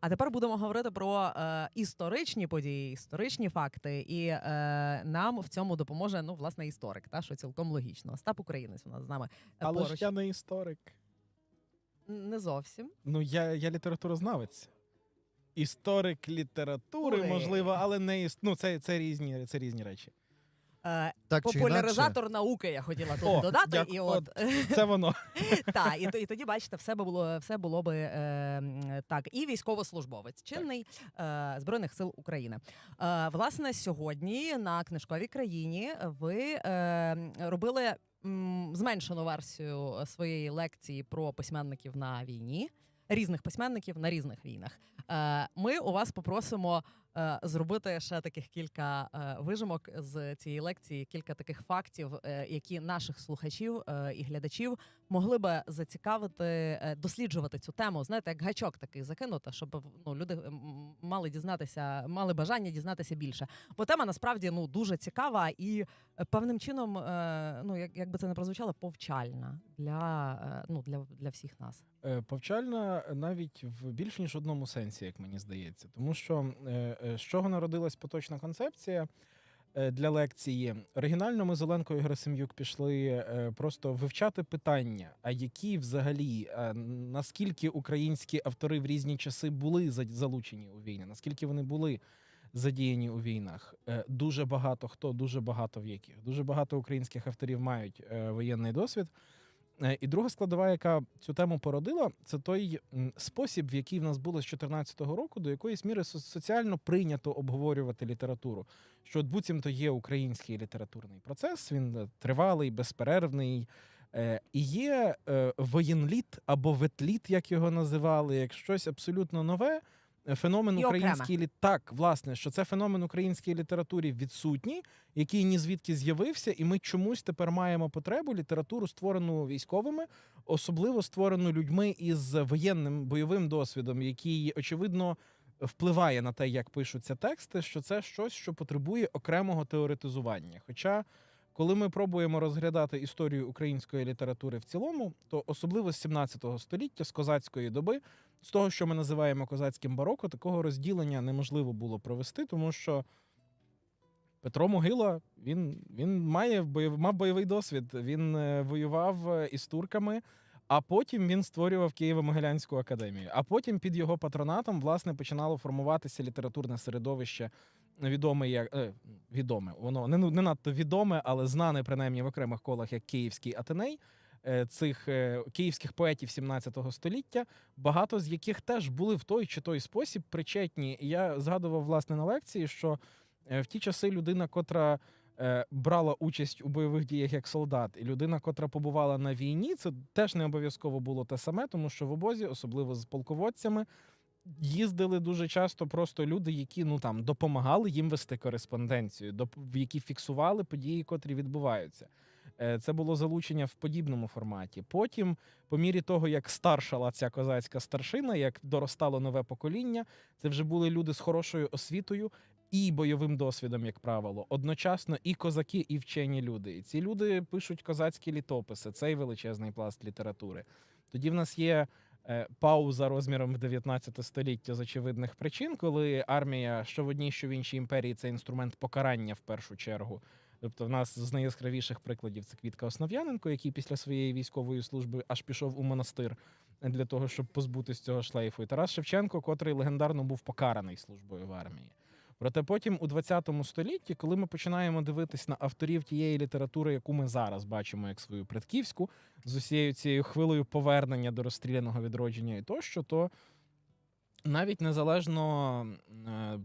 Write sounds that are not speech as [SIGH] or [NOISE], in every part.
А тепер будемо говорити про е, історичні події, історичні факти. І е, нам в цьому допоможе ну, власне, історик, та що цілком логічно. Остап Українець у нас з нами Але поруч. ж я не історик. Не зовсім. Ну, я, я літературознавець. Історик літератури, Ой. можливо, але не іс... ну, це, це, різні, це різні речі. Е, Так чи популяризатор науки, я хотіла тут О, додати. дякую. І от, Це воно. [LAUGHS] та, і, то- і тоді, бачите, все було, все було би е, так. І військовослужбовець, чинний е, Збройних сил України. Е, власне, сьогодні на книжковій країні ви е, робили м, зменшену версію своєї лекції про письменників на війні. Різних письменників на різних війнах. Е, Ми у вас попросимо зробити ще таких кілька е, вижимок з цієї лекції, кілька таких фактів, е, які наших слухачів е, і глядачів могли би зацікавити, е, досліджувати цю тему. Знаєте, як гачок такий закинути, щоб ну, люди мали дізнатися, мали бажання дізнатися більше. Бо тема насправді ну дуже цікава і е, певним чином, е, ну як, як би це не прозвучало, повчальна для, е, ну, для, для всіх нас. Е, Повчальна навіть в більш ніж одному сенсі, як мені здається. Тому що е, е, з чого народилась поточна концепція е, для лекції? Оригінально ми з Оленкою Герасим'юк пішли е, просто вивчати питання, а які взагалі, е, наскільки українські автори в різні часи були залучені у війни, наскільки вони були задіяні у війнах. Е, Дуже багато хто, дуже багато в яких. Дуже багато українських авторів мають е, воєнний досвід. Е, І друга складова, яка цю тему породила, це той спосіб, в який в нас було з 2014 року, до якоїсь міри соціально прийнято обговорювати літературу. Що буцімто є український літературний процес, він е, тривалий, безперервний. Е, І є воєнліт або ветліт, як його називали, як щось абсолютно нове. Феномен І окреме. української літ... Так, власне, що це феномен української літературі відсутній, який ні звідки з'явився, і ми чомусь тепер маємо потребу літературу, створену військовими, особливо створену людьми із воєнним бойовим досвідом, який очевидно впливає на те, як пишуться тексти, що це щось, що потребує окремого теоретизування. Хоча, коли ми пробуємо розглядати історію української літератури в цілому, то особливо з 17 століття, з козацької доби, з того, що ми називаємо козацьким бароко, такого розділення неможливо було провести, тому що Петро Могила він, він має мав бойовий досвід. Він е, воював е, із турками, а потім він створював Києво-Могилянську академію. А потім під його патронатом власне починало формуватися літературне середовище, відоме як е, відоме. Воно не, не надто відоме, але знане принаймні в окремих колах як Київський Атеней. е, Цих е, київських поетів 17 століття, багато з яких теж були в той чи той спосіб причетні. І я згадував власне на лекції, що Е, В ті часи людина, котра брала участь у бойових діях як солдат, і людина, котра побувала на війні, це теж не обов'язково було те саме, тому що в обозі, особливо з полководцями, їздили дуже часто просто люди, які ну там допомагали їм вести кореспонденцію, які фіксували події, котрі відбуваються. Е, Це було залучення в подібному форматі. Потім, по мірі того, як старшала ця козацька старшина, як доростало нове покоління, це вже були люди з хорошою освітою, і бойовим досвідом, як правило, одночасно і козаки, і вчені люди. І ці люди пишуть козацькі літописи, цей величезний пласт літератури. Тоді в нас є е, пауза розміром в 19 століття з очевидних причин, коли армія, що в одній, що в іншій імперії, це інструмент покарання в першу чергу. Тобто, в нас з найяскравіших прикладів це Квітка Основ'яненко, який після своєї військової служби аж пішов у монастир для того, щоб позбутися цього шлейфу. І Тарас Шевченко, котрий легендарно був покараний службою в армії. Проте потім у 20 столітті, коли ми починаємо дивитись на авторів тієї літератури, яку ми зараз бачимо як свою предківську, з усією цією хвилею повернення до розстріляного відродження і тощо, то навіть незалежно е,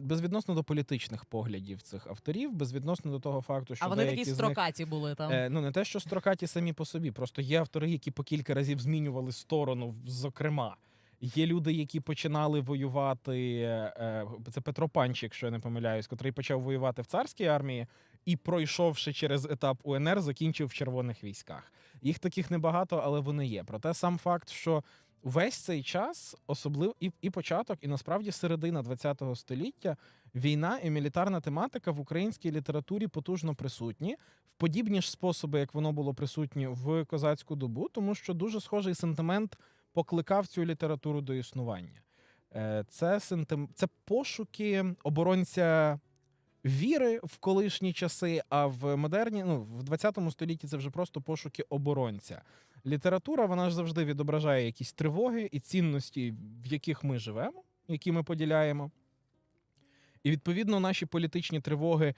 безвідносно до політичних поглядів цих авторів, безвідносно до того факту, що а вони такі з них строкаті були там. Е, ну не те, що строкаті самі по собі, просто є автори, які по кілька разів змінювали сторону, зокрема. Є люди, які починали воювати. е, Це Петро Панчик, якщо я не помиляюсь, котрий почав воювати в царській армії і, пройшовши через етап УНР, закінчив в червоних військах. Їх таких небагато, але вони є. Проте сам факт, що весь цей час, особливо і, і початок, і насправді середина ХХ століття, війна і мілітарна тематика в українській літературі потужно присутні в подібні ж способи, як воно було присутнє в козацьку добу, тому що дуже схожий сентимент покликав цю літературу до існування. Е, Це сентим... це пошуки оборонця віри в колишні часи, а в модерні, ну в 20 столітті це вже просто пошуки оборонця. Література вона ж завжди відображає якісь тривоги і цінності, в яких ми живемо, які ми поділяємо. І відповідно наші політичні тривоги,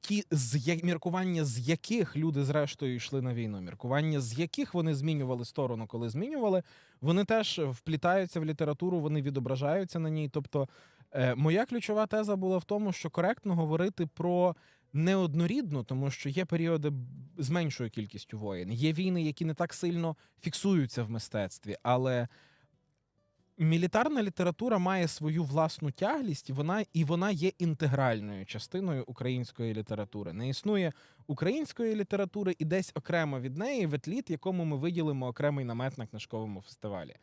ті з міркування, з яких люди зрештою йшли на війну, міркування, з яких вони змінювали сторону, коли змінювали, вони теж вплітаються в літературу, вони відображаються на ній. Тобто, е, моя ключова теза була в тому, що коректно говорити про неоднорідну, тому що є періоди з меншою кількістю воєн, є війни, які не так сильно фіксуються в мистецтві, але. Мілітарна література має свою власну тяглість, вона і вона є інтегральною частиною української літератури. Не існує української літератури і десь окремо від неї ветліт, якому ми виділимо окремий намет на книжковому фестивалі.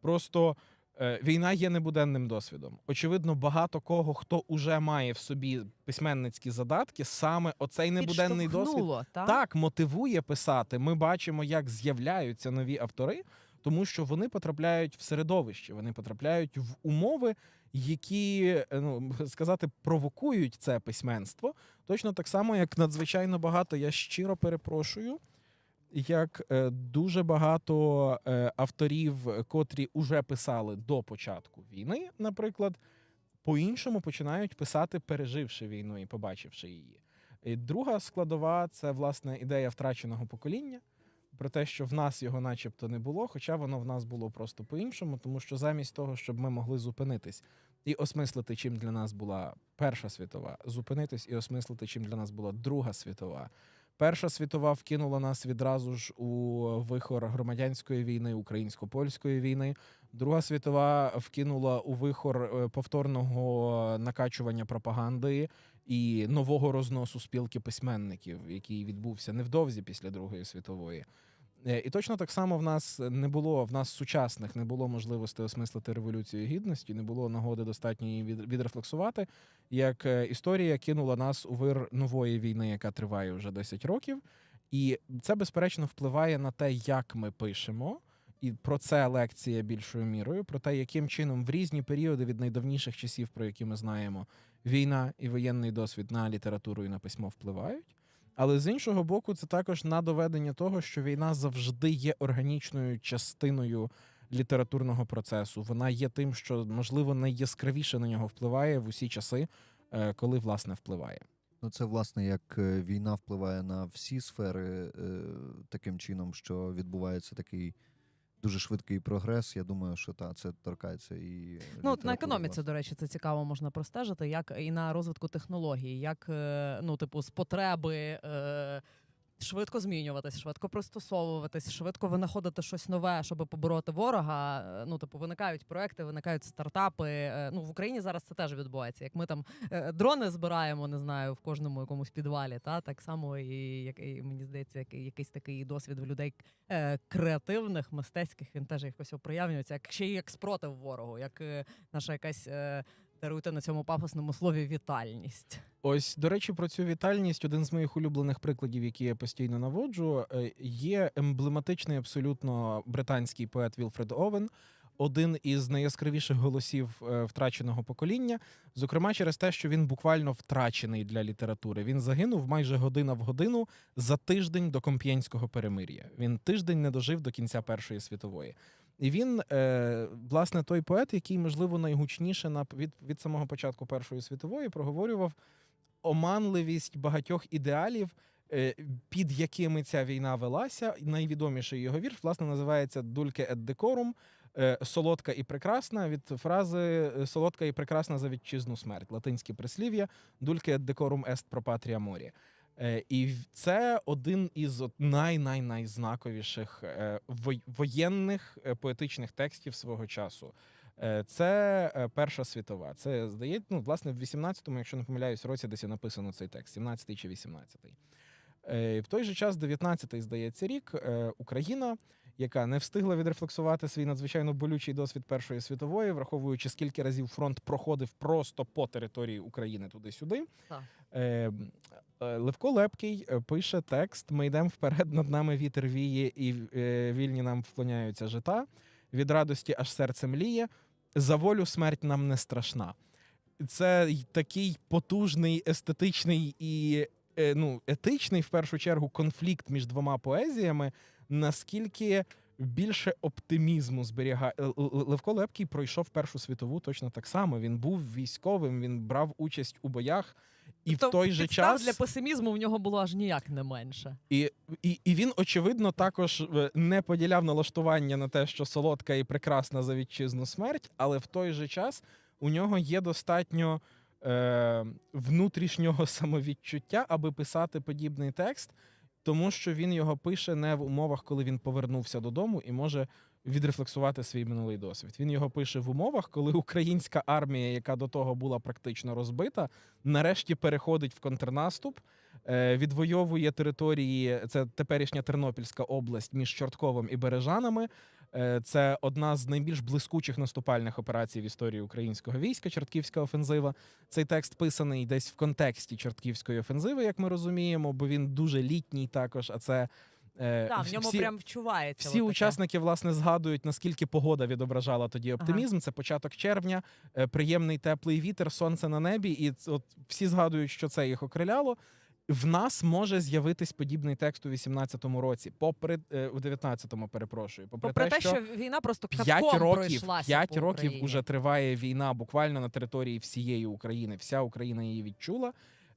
Просто е, війна є небуденним досвідом. Очевидно, багато кого, хто уже має в собі письменницькі задатки, саме оцей небуденний досвід та? так мотивує писати. Ми бачимо, як з'являються нові автори, тому що вони потрапляють в середовище, вони потрапляють в умови, які е, ну [LAUGHS] сказати провокують це письменство. Точно так само, як надзвичайно багато. Я щиро перепрошую. Як е, дуже багато е, авторів, котрі уже писали до початку війни, наприклад, по-іншому починають писати, переживши війну і побачивши її. І друга складова це власне ідея втраченого покоління. Про те, що в нас його начебто не було, хоча воно в нас було просто по-іншому, тому що замість того, щоб ми могли зупинитись і осмислити, чим для нас була Перша світова, зупинитись і осмислити, чим для нас була Друга світова. Перша світова вкинула нас відразу ж у вихор громадянської війни, українсько-польської війни. Друга світова вкинула у вихор е, повторного накачування пропаганди і нового розносу спілки письменників, який відбувся невдовзі після Другої світової. Е, І точно так само в нас не було в нас сучасних не було можливості осмислити революцію гідності, не було нагоди достатньо її відрефлексувати. Як е, історія кинула нас у вир нової війни, яка триває вже 10 років, і це безперечно впливає на те, як ми пишемо. І про це лекція більшою мірою, про те, яким чином в різні періоди від найдавніших часів, про які ми знаємо, війна і воєнний досвід на літературу і на письмо впливають. Але з іншого боку, це також на доведення того, що війна завжди є органічною частиною літературного процесу. Вона є тим, що можливо найяскравіше на нього впливає в усі часи, е, коли власне впливає. Ну, це власне як е, війна впливає на всі сфери е, таким чином, що відбувається такий дуже швидкий прогрес. Я думаю, що та це торкається і Ну, на економіці, до речі, це цікаво можна простежити, як і на розвитку технологій, як е, ну, типу, з потреби е, швидко змінюватись, швидко пристосовуватись, швидко винаходити щось нове, щоб побороти ворога. е, Ну, типу, виникають проекти, виникають стартапи. Е, Ну, в Україні зараз це теж відбувається. Як ми там е, дрони збираємо, не знаю, в кожному якомусь підвалі, та так само і, як, мені здається, як, якийсь такий досвід в людей креативних, мистецьких, він теж якось оприявнюється, як ще й як спротив ворогу, як наша якась даруйте на цьому пафосному слові вітальність. Ось, до речі, про цю вітальність один з моїх улюблених прикладів, які я постійно наводжу, е, є емблематичний абсолютно британський поет Вілфред Овен, один із найяскравіших голосів е, втраченого покоління, зокрема через те, що він буквально втрачений для літератури. Він загинув майже година в годину за тиждень до комп'єнського перемир'я. Він тиждень не дожив до кінця Першої світової. І він, е, власне, той поет, який, можливо, найгучніше на від, від самого початку Першої світової проговорював оманливість багатьох ідеалів, е, під якими ця війна велася. Найвідоміший його вірш, власне, називається Дульке ет декорум. е, Солодка і прекрасна від фрази е, солодка і прекрасна за вітчизну смерть, латинське прислів'я Дульке декорум ест про патрія морі. Е, І це один із най-най-найзнаковіших е, воєнних е, поетичних текстів свого часу. Це Перша світова. Це здається, ну, власне, в 18-му, якщо не помиляюсь, році десь написано цей текст, 17-й чи 18-й. Е, В той же час, 19-й, здається, рік, Україна, яка не встигла відрефлексувати свій надзвичайно болючий досвід Першої світової, враховуючи, скільки разів фронт проходив просто по території України туди-сюди. Е, е, Левко Лепкий е, пише текст: Ми йдемо вперед, над нами вітер віє, і е, вільні нам вклоняються жита. Від радості аж серце мліє. за волю смерть нам не страшна. Це такий потужний, естетичний і ну, етичний, в першу чергу, конфлікт між двома поезіями, наскільки більше оптимізму зберігає. Левко Лепкий пройшов Першу світову точно так само. Він був військовим, він брав участь у боях, і в Тобто той же час для песимізму в нього було аж ніяк не менше. і, і, і він, очевидно, також е, не поділяв налаштування на те, що солодка і прекрасна за вітчизну смерть, але в той же час у нього є достатньо е, внутрішнього [LAUGHS] самовідчуття, аби писати подібний текст, тому що він його пише не в умовах, коли він повернувся додому і може відрефлексувати свій минулий досвід. Він його пише в умовах, коли українська армія, яка до того була практично розбита, нарешті переходить в контрнаступ е, відвоює території. Це теперішня Тернопільська область між Чортковим і Бережанами. Е, Це одна з найбільш блискучих наступальних операцій в історії українського війська. Чортківська офензива. Цей текст писаний десь в контексті Чортківської офензиви, як ми розуміємо, бо він дуже літній також. А це е, Так, в ньому прям вчувається. всі учасники власне згадують, наскільки погода відображала тоді оптимізм. Це початок червня, е, приємний теплий вітер, сонце на небі, і от всі згадують, що це їх окриляло. В нас може з'явитись подібний текст у 18-му році, попри е, у 19-му, перепрошую. Попри, Попри те, що війна просто П'ять років, пройшлася п'ять років уже триває війна буквально на території всієї України. Вся Україна її відчула.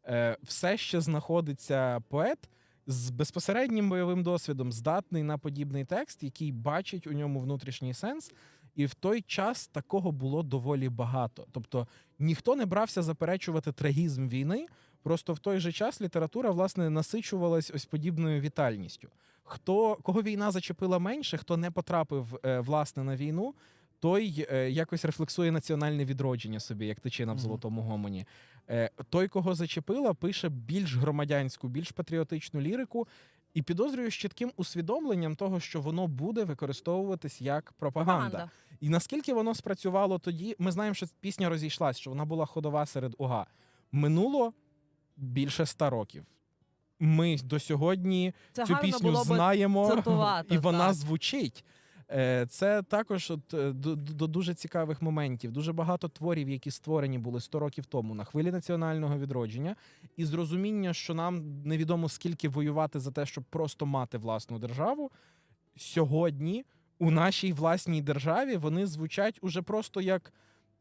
Е, все ще знаходиться поет з безпосереднім бойовим досвідом, здатний на подібний текст, який бачить у ньому внутрішній сенс. І в той час такого було доволі багато. Тобто ніхто не брався заперечувати трагізм війни. Просто в той же час література власне насичувалась ось подібною вітальністю. Хто кого війна зачепила менше, хто не потрапив е, власне на війну, той е, якось рефлексує національне відродження собі, як тичина в золотому гомоні. Е, той, кого зачепила, пише більш громадянську, більш патріотичну лірику. І підозрюю з чітким усвідомленням того, що воно буде використовуватись як пропаганда. Пропаганда. І наскільки воно спрацювало тоді, ми знаємо, що пісня розійшлась, що вона була ходова серед уга. Минуло більше ста років. Ми до сьогодні Це цю пісню знаємо, цитувати, [LAUGHS] і вона так. звучить. Е, Це також от, е, до, до дуже цікавих моментів. Дуже багато творів, які створені були 100 років тому на хвилі національного відродження, і зрозуміння, що нам невідомо скільки воювати за те, щоб просто мати власну державу. Сьогодні у нашій власній державі вони звучать уже просто як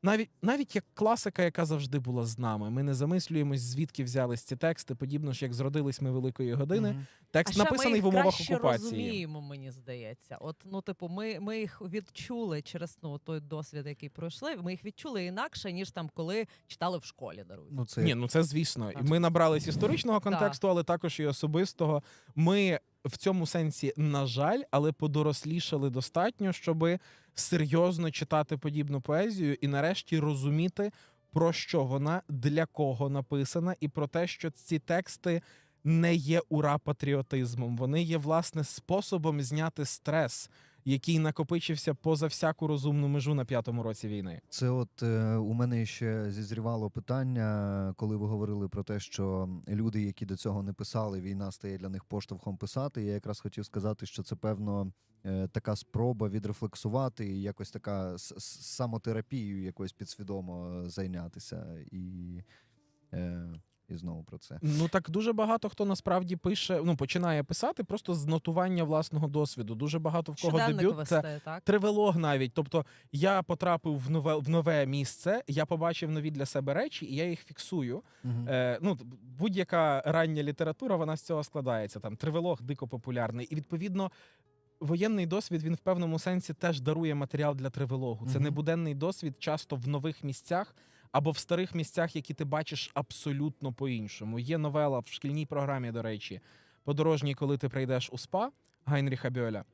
навіть навіть як класика, яка завжди була з нами. Ми не замислюємось, звідки взялись ці тексти, подібно ж як зродились ми великої години. Мгм. Текст а ще ми написаний їх в умовах краще окупації. розуміємо, мені здається. От, ну, типу, ми, ми їх відчули через ну, той досвід, який пройшли. Ми їх відчули інакше, ніж там, коли читали в школі, даруйте. Ну, це Ні, ну це звісно. Так. І Ми набрались історичного контексту, але також і особистого. Ми в цьому сенсі, на жаль, але подорослішали достатньо, щоби серйозно читати подібну поезію і нарешті розуміти, про що вона, для кого написана, і про те, що ці тексти не є ура патріотизмом. Вони є власне способом зняти стрес, який накопичився поза всяку розумну межу на п'ятому році війни. Це от е, у мене ще зізрівало питання, коли ви говорили про те, що люди, які до цього не писали, війна стає для них поштовхом писати. Я якраз хотів сказати, що це певно е, така спроба відрефлексувати і якось така самотерапією якось підсвідомо зайнятися. І, е, і знову про це. Ну так дуже багато хто насправді пише, ну починає писати просто з нотування власного досвіду. Дуже багато в кого Щоденник дебют це так? тривелог навіть. Тобто я потрапив в нове в нове місце, я побачив нові для себе речі, і я їх фіксую. Мгм. Е, ну будь-яка рання література вона з цього складається. Там тривелог дико популярний, і відповідно. Воєнний досвід він в певному сенсі теж дарує матеріал для тривелогу. Це Мгм. небуденний досвід, часто в нових місцях або в старих місцях, які ти бачиш абсолютно по-іншому. Є новела в шкільній програмі, до речі, подорожній, коли ти прийдеш у СПА Гайнріха Бьоля.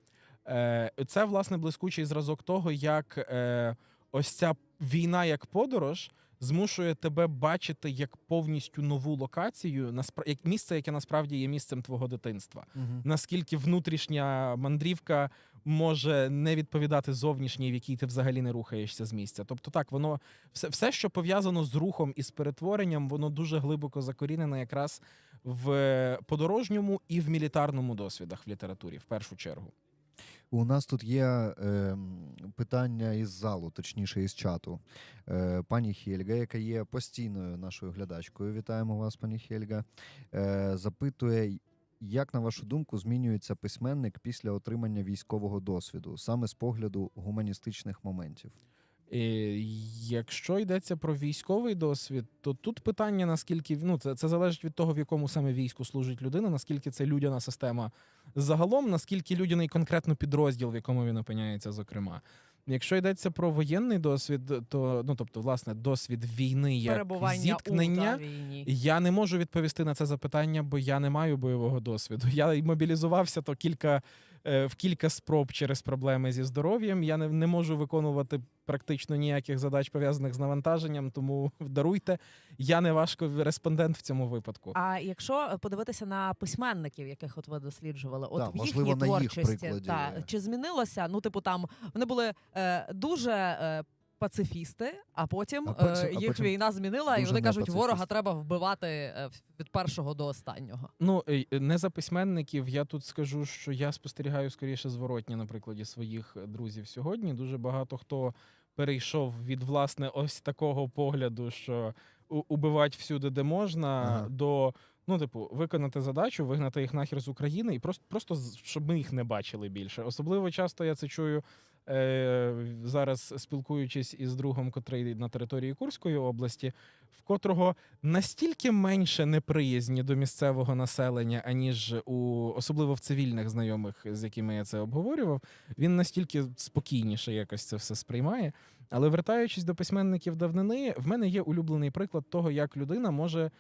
Е, Це власне блискучий зразок того, як е, ось ця війна як подорож змушує тебе бачити як повністю нову локацію, як місце, яке насправді є місцем твого дитинства Мгм. наскільки внутрішня мандрівка може не відповідати зовнішній, в якій ти взагалі не рухаєшся з місця. Тобто, так, воно все, все, що пов'язано з рухом і з перетворенням, воно дуже глибоко закорінене якраз в подорожньому і в мілітарному досвідах в літературі, в першу чергу. У нас тут є е, питання із залу, точніше із чату. Е, пані Хельга, яка є постійною нашою глядачкою. Вітаємо вас, пані Хельга. Е, запитує, як на вашу думку змінюється письменник після отримання військового досвіду, саме з погляду гуманістичних моментів? Е, Якщо йдеться про військовий досвід, то тут питання наскільки ну це, це залежить від того, в якому саме війську служить людина, наскільки це людяна система загалом, наскільки людяний конкретно підрозділ, в якому він опиняється, зокрема. Якщо йдеться про воєнний досвід, то ну тобто, власне, досвід війни як Перебування зіткнення. у та, війні. Я не можу відповісти на це запитання, бо я не маю бойового досвіду. Я мобілізувався то кілька в кілька спроб через проблеми зі здоров'ям. Я не, не можу виконувати практично ніяких задач пов'язаних з навантаженням. Тому [LAUGHS] даруйте, я не важко респондент в цьому випадку. А якщо е, подивитися на письменників, яких от ви досліджували, от Да, в можливо, їхній на їх творчості, прикладі. та, чи змінилося? Ну, типу, там вони були е, дуже. Е, Пацифісти, а потім А потім- е, а їх потім війна змінила, і дуже вони не кажуть, пацифісти. ворога треба вбивати е, від першого до останнього. Ну е, не за письменників. Я тут скажу, що я спостерігаю скоріше зворотні на прикладі своїх друзів сьогодні. Дуже багато хто перейшов від власне ось такого погляду, що у- убивать всюди, де можна, Ага. до ну, типу, виконати задачу, вигнати їх нахер з України, і просто просто з- щоб ми їх не бачили більше. Особливо часто я це чую. Е, зараз спілкуючись із другом, котрий на території Курської області, в котрого настільки менше неприязні до місцевого населення, аніж у особливо в цивільних знайомих, з якими я це обговорював, він настільки спокійніше якось це все сприймає. Але вертаючись до письменників давнини, в мене є улюблений приклад того, як людина може.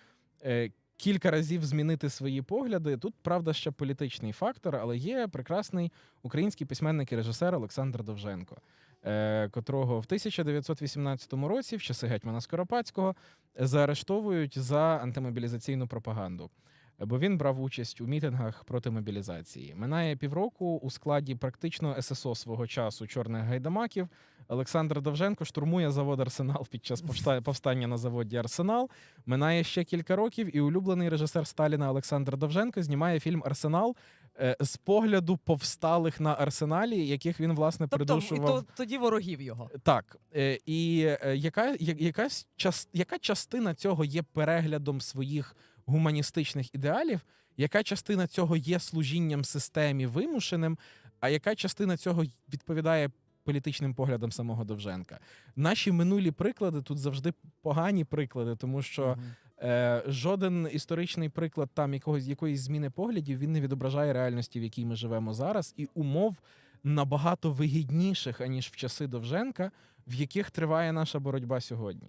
Кілька разів змінити свої погляди. Тут правда ще політичний фактор, але є прекрасний український письменник і режисер Олександр Довженко, е, котрого в 1918 році, в часи гетьмана Скоропадського, заарештовують за антимобілізаційну пропаганду. Бо він брав участь у мітингах проти мобілізації. Минає півроку у складі практично ССО свого часу чорних гайдамаків. Олександр Довженко штурмує завод Арсенал під час [LAUGHS] повстання на заводі Арсенал. Минає ще кілька років, і улюблений режисер Сталіна Олександр Довженко знімає фільм Арсенал е, з погляду повсталих на арсеналі, яких він власне Тобто, і придушував. то, тоді ворогів його. Так, е, і е, яка, якась час, яка частина цього є переглядом своїх гуманістичних ідеалів, яка частина цього є служінням системі вимушеним, а яка частина цього відповідає політичним поглядам самого Довженка? Наші минулі приклади тут завжди погані приклади, тому що Е, жоден історичний приклад там якогось якоїсь зміни поглядів він не відображає реальності, в якій ми живемо зараз, і умов набагато вигідніших аніж в часи Довженка, в яких триває наша боротьба сьогодні.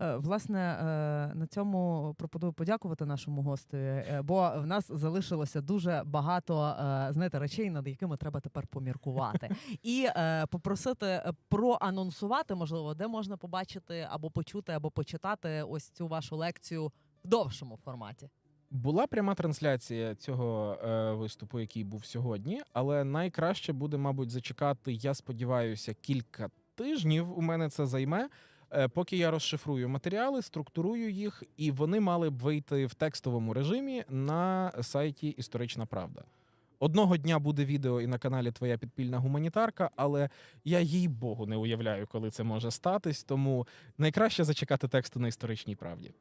Е, Власне, е, на цьому пропоную подякувати нашому гостю, е, бо в нас залишилося дуже багато знаєте, речей, над якими треба тепер поміркувати, [LAUGHS] і попросити проанонсувати, можливо, де можна побачити або почути, або почитати ось цю вашу лекцію в довшому форматі. Була пряма трансляція цього е, виступу, який був сьогодні, але найкраще буде, мабуть, зачекати, я сподіваюся, кілька тижнів. У мене це займе. Е, Поки я розшифрую матеріали, структурую їх, і вони мали б вийти в текстовому режимі на сайті Історична Правда. Одного дня буде відео і на каналі Твоя підпільна гуманітарка, але я їй богу не уявляю, коли це може статись. Тому найкраще зачекати тексту на історичній правді.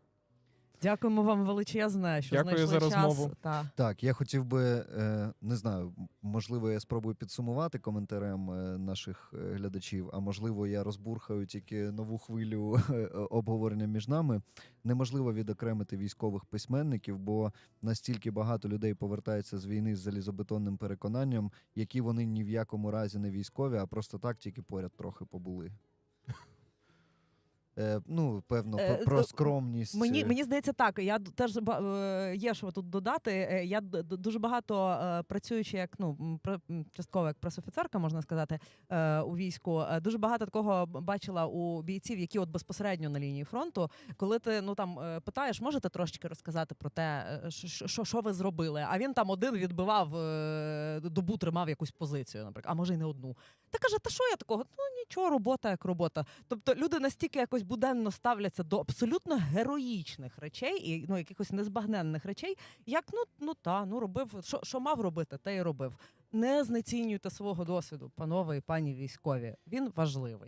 Дякуємо вам величезне, що Дякую знайшли за час. розмову. Та. Так, я хотів би, е, не знаю, можливо, я спробую підсумувати коментарем е, наших е, глядачів, а можливо, я розбурхаю тільки нову хвилю [LAUGHS] обговорення між нами. Неможливо відокремити військових письменників, бо настільки багато людей повертається з війни з залізобетонним переконанням, які вони ні в якому разі не військові, а просто так тільки поряд трохи побули. Е, ну, певно, про, про е, скромність. Мені е, мені здається, так. Я теж е, є що тут додати. Я дуже багато працюючи як ну частково як пресофіцерка, можна сказати, у війську. Дуже багато такого бачила у бійців, які от безпосередньо на лінії фронту. Коли ти ну там питаєш, можете трошечки розказати про те, що- що, ви зробили? А він там один відбивав добу, тримав якусь позицію, наприклад, а може й не одну. Та каже, та що я такого? Ну нічого, робота як робота. Тобто люди настільки якось якось буденно ставляться до абсолютно героїчних речей і ну якихось незбагненних речей, як ну ну та ну робив, що, що мав робити, те й робив. Не знецінюйте свого досвіду, панове і пані військові. Він важливий.